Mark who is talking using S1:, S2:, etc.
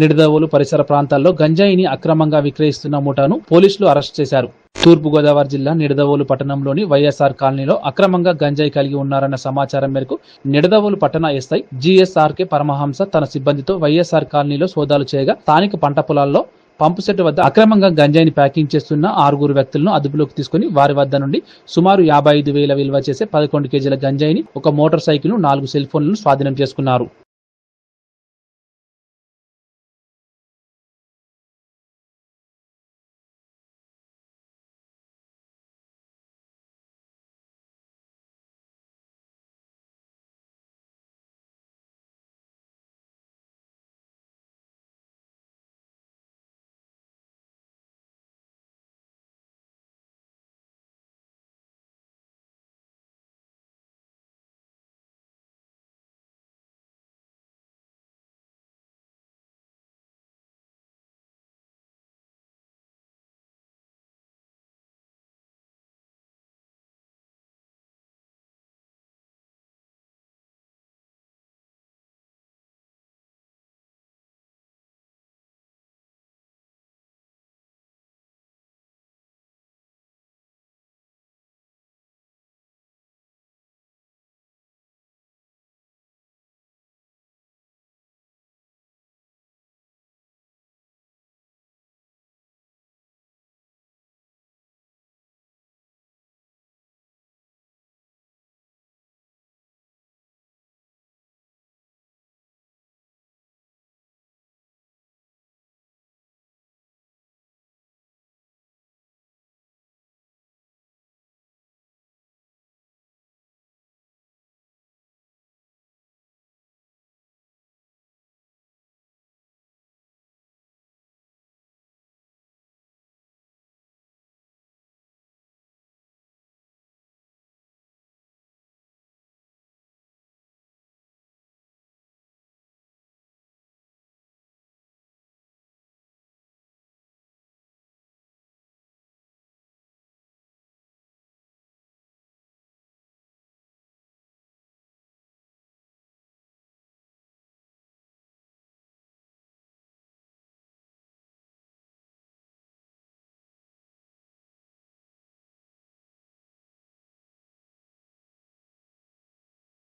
S1: నిడదవోలు పరిసర ప్రాంతాల్లో గంజాయిని అక్రమంగా విక్రయిస్తున్న ముఠాను పోలీసులు అరెస్ట్ చేశారు. తూర్పుగోదావరి జిల్లా నిడదవోలు పట్టణంలోని వైఎస్ఆర్ కాలనీలో అక్రమంగా గంజాయి కలిగి ఉన్నారన్న సమాచారం మేరకు నిడదవోలు పట్టణ ఎస్ఐ జీఎస్ఆర్కే పరమహంస తన సిబ్బందితో వైఎస్ఆర్ కాలనీలో సోదాలు చేయగా స్థానిక పంట పొలాల్లో పంపు సెట్ వద్ద అక్రమంగా గంజాయిని ప్యాకింగ్ చేస్తున్న ఆరుగురు వ్యక్తులను అదుపులోకి తీసుకుని వారి వద్ద నుండి సుమారు యాభై ఐదు వేల విలువ చేసే పదకొండు కేజీల గంజాయిని ఒక మోటార్ సైకిల్ నాలుగు సెల్ ఫోన్లను స్వాధీనం చేసుకున్నారు.